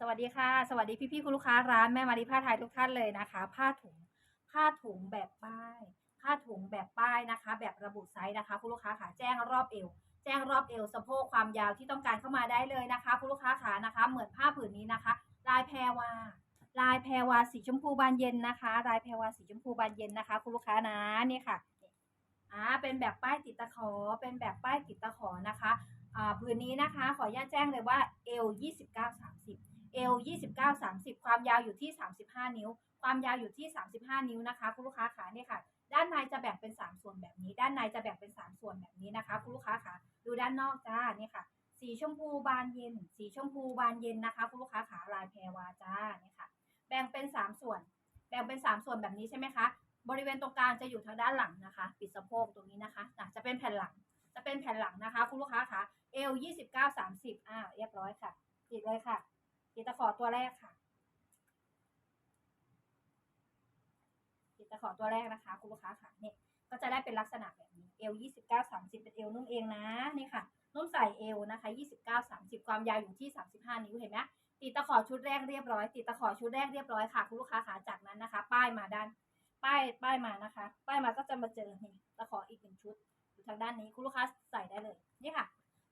สวัสดีค่ะ สวัสดีพี่ๆคุณลูกค้าร้านแม่มารีผ้าไทยทุกท่านเลยนะคะ ผ้าถุงผ้าถุงแบบป้ายผ้าถุงแบบป้ายนะคะ แบบระบุไซส์นะคะ คุณลูกค้าค่ะแจ้งรอบเอวแจ้งรอบเอวสะโพกความยาวที่ต้องการเข้ามาได้เลยนะคะ คุณลูกค้าขานะคะ เหมือนผ้าผืนนี้นะคะ ลายแพรวาลายแพรวาสีชมพูบานเย็นนะคะ ลายแพรวาสีชมพูบานเย็นนะคะ คุณลูกค้านะนี่ค่ะอ่าเป็นแบบป้ายติดตะขอเป็นแบบป้ายติดตะขอนะคะอ่าผืนนี้นะคะ ขออนุญาตแจ้งเลยว่าเอว29 30 เอว29 30 ความยาวอยู่ที่ 35 นิ้ว ความยาวอยู่ที่ 35 นิ้วนะคะคุณลูกค้าขาเนี่ยค่ะ ด้านในจะแบ่งเป็น 3 ส่วนแบบนี้ ด้านในจะแบ่งเป็น 3 ส่วนแบบนี้นะคะคุณลูกค้าขาดูด้านนอกจ้านี่ค่ะ สีชมพูบานเย็น สีชมพูบานเย็นนะคะคุณลูกค้าขาลายแพรวาจ้านี่ค่ะ แบ่งเป็น 3 ส่วน แบ่งเป็น 3 ส่วนแบบนี้ใช่ไหมคะ บริเวณตรงกลางจะอยู่ทางด้านหลังนะคะ ปิดสะโพกตรงนี้นะคะจะเป็นแผ่นหลัง จะเป็นแผ่นหลังนะคะคุณลูกค้าขาเอว29 30อ่าเรียบร้อยค่ะติดเลยค่ะ ติดตะขอตัวแรกค่ะติตะขอตัวแรกนะคะ คุณลูกค้าค่ะเนี่ยก็จะได้เป็นลักษณะแบบนี้เอว29 30เก้าสามสิบเป็นเอวนุ่มเองนะนี่ค่ะนุ่มใส่เอวนะคะ29 30ความยาวอยู่ที่35นิ้วเห็นไหมติดตะขอชุดแรกเรียบร้อย ติดตะขอชุดแรกเรียบร้อยค่ะ คุณลูกค้าขาจากนั้นนะคะ ป้ายมาด้าน ป้ายป้ายมานะคะ ป้ายมาก็จะมาเจอนี่ตะขออีกหนึ่งชุดอยู่ทางด้านนี้คุณลูกค้าใส่ได้เลยนี่ค่ะ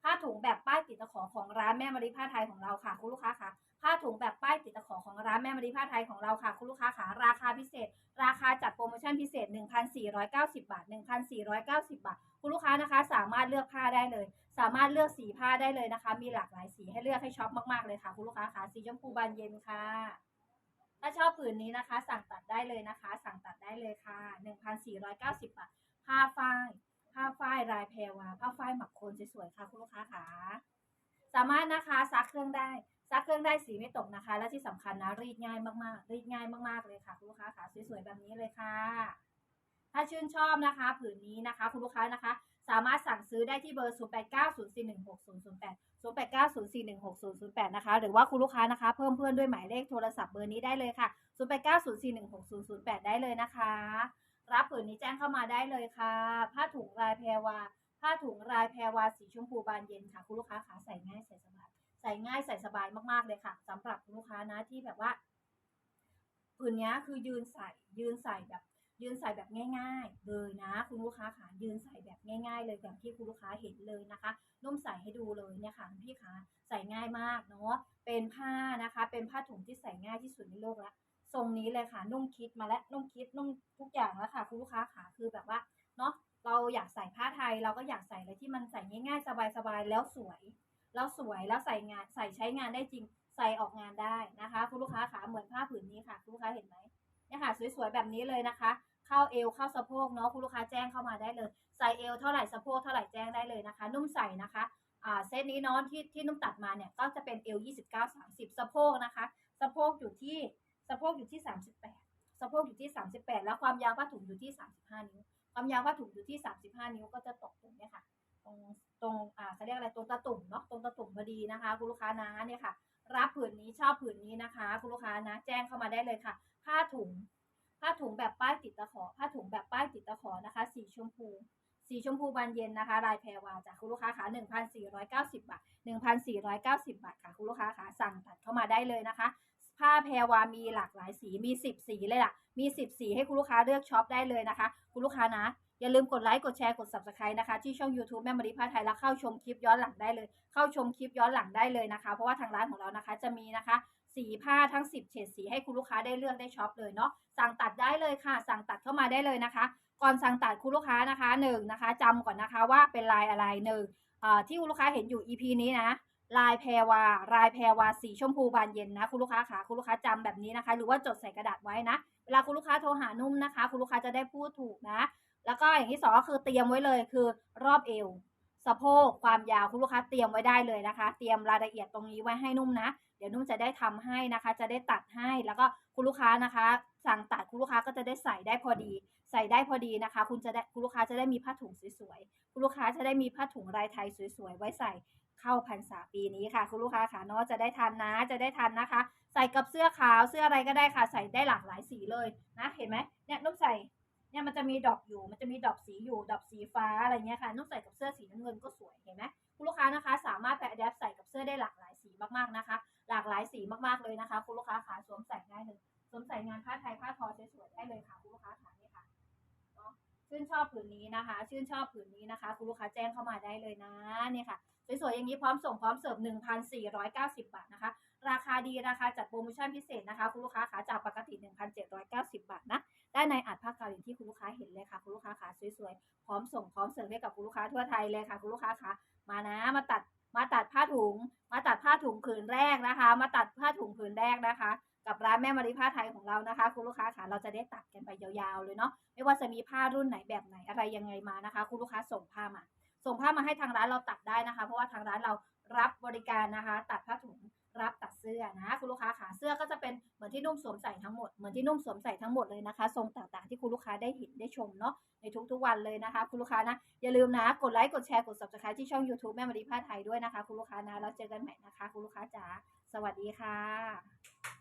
ผ้าถุงแบบป้ายติดตะขอของร้านแม่มารีผ้าไทยของเราค่ะ คุณลูกค้าค่ะ ผ้าถุงแบบป้ายติดตะขอของร้านแม่มารีผ้าไทยของเราค่ะ คุณลูกค้าค่ะ ราคาพิเศษ ราคาจัดโปรโมชั่นพิเศษ 1,490 บาท 1,490 บาท คุณลูกค้านะคะ สามารถเลือกผ้าได้เลย สามารถเลือกสีผ้าได้เลยนะคะ มีหลากหลายสีให้เลือกให้ช็อปมากๆเลยค่ะ คุณลูกค้าค่ะ สีชมพูบานเย็นค่ะถ้าชอบผืนนี้นะคะ สั่งตัดได้เลยนะคะ สั่งตัดได้เลยค่ะ 1,490 บาทผ้าฝ้าย ผ้าฝ้ายลายแพรวา ผ้าฝ้ายหมักโคนสวยๆค่ะคุณลูกค้าค่ะสามารถนะคะซักเครื่องได้ซักเครื่องได้สีไม่ตกนะคะ และที่สำคัญนะรีดง่ายมากๆ รีดง่ายมากๆเลยค่ะคุณลูกค้าค่ะสวยๆแบบนี้เลยค่ะ ถ้าชื่นชอบนะคะ ผืนนี้นะคะ คุณลูกค้านะคะ สามารถสั่งซื้อได้ที่เบอร์ 0890416008 0890416008 นะคะ หรือว่าคุณลูกค้านะคะ เพิ่มเพื่อนด้วยหมายเลขโทรศัพท์เบอร์นี้ได้เลยค่ะ 0890416008 ได้เลยนะคะ รับผืนนี้แจ้งเข้ามาได้เลยค่ะ ผ้าถุงลายแพรวา ผ้าถุงลายแพรวาสีชมพูบานเย็นค่ะ คุณลูกค้าขาใส่ง่ายใส่สบายใส่ง่ายใส่สบายมากๆเลยค่ะสำหรับคุณลูกค้านะที่แบบว่าผืนนี้คือยืนใส่ยืนใส่แบบ ยืนใส่แบบง่าย ๆ เลยนะ คุณลูกค้าขายืนใส่แบบง่าย ๆ เลยอย่างที่คุณลูกค้าเห็นเลยนะคะนุ่มใส่ให้ดูเลยเนี่ยค่ะพี่คะใส่ง่ายมากเนาะเป็นผ้านะคะ เป็นผ้าถุงที่ใส่ง่ายที่สุดในโลกแล้วทรงนี้เลยค่ะนุ่มคิดมาแล้วนุ่มคิดนุ่มทุกอย่างแล้วค่ะ คุณลูกค้าขาคือแบบว่าเนาะ เราอยากใส่ผ้าไทยเราก็อยากใส่อะไรที่มันใส่ง่ายๆ สบายๆ แล้วสวย แล้วสวยแล้วใส่งานใส่ใช้งานได้จริง ใส่ออกงานได้นะคะ คุณลูกค้าขาเหมือนผ้าผืนนี้ค่ะ คุณลูกค้าเห็นไหมเนี่ยค่ะสวยๆแบบนี้เลยนะคะ เข้าเอวเข้าสะโพกเนาะคุณลูกค้าแจ้งเข้ามาได้เลย ใส่เอวเท่าไหร่สะโพกเท่าไหร่แจ้งได้เลยนะคะ นุ่มใส่นะคะอ่าเซตนี้เนาะที่ที่นุ่มตัดมาเนี่ยก็จะเป็นเอว29 30 สะโพกนะคะสะโพกอยู่ที่สะโพกอยู่ที่ 38สะโพกอยู่ที่ 38 แล้วความยาวผ้าถุงอยู่ที่ 35 นิ้ว ความยาวผ้าถุงอยู่ที่ 35 นิ้วก็จะตกตรงเนี้ยค่ะ ตรงตรงอ่าเขาเรียกอะไรตรงตะตุ่มเนาะตรงตะตุ่มพอดีนะคะ คุณลูกค้านะเนี่ยค่ะ รับผืนนี้ชอบผืนนี้นะคะ คุณลูกค้านะ แจ้งเข้ามาได้เลยค่ะ ผ้าถุง ผ้าถุงแบบป้ายติดตะขอ ผ้าถุงแบบป้ายติดตะขอนะคะ สีชมพูสีชมพูบานเย็นนะคะลายแพรวาจากคุณลูกค้าค่ะ1,490 บาท 1,490 บาทค่ะ คุณลูกค้าค่ะสั่งตัดเข้ามาได้เลยนะคะ ผ้าแพรวามีหลากหลายสีมี 10 สีเลยล่ะ มี 10 สีให้คุณลูกค้าเลือกช็อปได้เลยนะคะ คุณลูกค้านะ อย่าลืมกดไลค์กดแชร์กด subscribe นะคะ ที่ช่อง YouTube แม่มารีผ้าไทยแล้วเข้าชมคลิปย้อนหลังได้เลย เข้าชมคลิปย้อนหลังได้เลยนะคะ เพราะว่าทางร้านของเรานะคะจะมีนะคะสีผ้าทั้ง 10 เฉดสีให้คุณลูกค้าได้เลือกได้ช็อปเลยเนาะสั่งตัดได้เลยค่ะ สั่งตัดเข้ามาได้เลยนะคะ ก่อนสั่งตัดคุณลูกค้านะคะหนึ่งนะคะจำก่อนนะคะว่าเป็นลายอะไรหนึ่งที่คุณลูกค้าเห็นอยู่ EP นี้นะ ลายแพรวา ลายแพรวาสีชมพูบานเย็นนะคุณลูกค้าค่ะคุณลูกค้าจำแบบนี้นะคะ หรือว่าจดใส่กระดาษไว้นะ เวลาคุณลูกค้าโทรหานุ่มนะคะ คุณลูกค้าจะได้พูดถูกนะ แล้วก็อย่างที่สองก็คือเตรียมไว้เลยคือรอบเอวสะโพกความยาวคุณลูกค้าเตรียมไว้ได้เลยนะคะ เตรียมรายละเอียดตรงนี้ไว้ให้นุ่มนะ เดี๋ยวนุ่มจะได้ทำให้นะคะ จะได้ตัดให้แล้วก็คุณลูกค้านะคะ สั่งตัดคุณลูกค้าก็จะได้ใส่ได้พอดี ใส่ได้พอดีนะคะ คุณจะได้คุณลูกค้าจะได้มีผ้าถุงสวยๆคุณลูกค้าจะได้มีผ้าถุงลายไทยสวยๆไว้ใส่ เข้าพรรษาปีนี้ค่ะ คุณลูกค้าค่ะเนาะจะได้ทันนะจะได้ทันนะคะ ใส่กับเสื้อขาวเสื้ออะไรก็ได้ค่ะ ใส่ได้หลากหลายสีเลยนะเห็นไหมเนี่ยนุ่มใส่เนี่ยมันจะมีดอกอยู่มันจะมีดอกสีอยู่ดอกสีฟ้าอะไรเงี้ยค่ะนุ่มใส่กับเสื้อสีน้ำเงินก็สวยเห็นไหมคุณลูกค้านะคะ สามารถไปอัดแอปใส่กับเสื้อได้หลากหลายสีมากๆนะคะ หลากหลายสีมากๆเลยนะคะ คุณลูกค้าขาสวมใส่ได้เลยสวมใส่งานผ้าไทยผ้าทอสวยๆได้เลยค่ะคุณลูกค้าขานี่ค่ะเนาะ ชื่นชอบผืนนี้นะคะ ชื่นชอบผืนนี้นะคะ คุณลูกค้าแจ้งเข้ามาได้เลยนะเนี่ยค่ะสวยๆอย่างนี้พร้อมส่งพร้อมเสิร์ฟ1,490 บาทนะคะ ราคาดีราคาจัดโปรโมชั่นพิเศษนะคะ คุณลูกค้าขาจากปกติ 1,790 บาทนะได้ในอัดผ้าเก่าอย่างที่คุณลูกค้าเห็นเลยค่ะ คุณลูกค้าขาสวยๆพร้อมส่งพร้อมเสิร์ฟให้กับคุณลูกค้าทั่วไทยเลยค่ะ คุณลูกค้าขามานะมาตัดมาตัดผ้าถุง มาตัดผ้าถุงผืนแรกนะคะ มาตัดผ้าถุงผืนแรกนะคะ กับร้านแม่มาริผ้าไทยของเรานะคะ คุณลูกค้าขาเราจะได้ตัดกันไปยาวๆเลยเนาะไม่ว่าจะมีผ้ารุ่นไหนแบบไหนอะไรยังไงมานะคะ คุณลูกค้าส่งผ้ามา ส่งผ้ามาให้ทางร้านเราตัดได้นะคะ เพราะว่าทางร้านเรารับบริการนะคะ ตัดผ้าถุงรับตัดเสื้อนะ คุณลูกค้าขาเสื้อก็จะเป็นเหมือนที่นุ่มสวมใส่ทั้งหมดเหมือนที่นุ่มสวมใส่ทั้งหมดเลยนะคะ ทรงต่างๆที่คุณลูกค้าได้เห็นได้ชมเนาะในทุกๆวันเลยนะคะ คุณลูกค้านะอย่าลืมนะกดไลค์กดแชร์กด subscribe ที่ช่อง YouTube แม่มารีผ้าไทยด้วยนะคะ คุณลูกค้านะแล้วเจอกันใหม่นะคะ คุณลูกค้าจ๋าสวัสดีค่ะ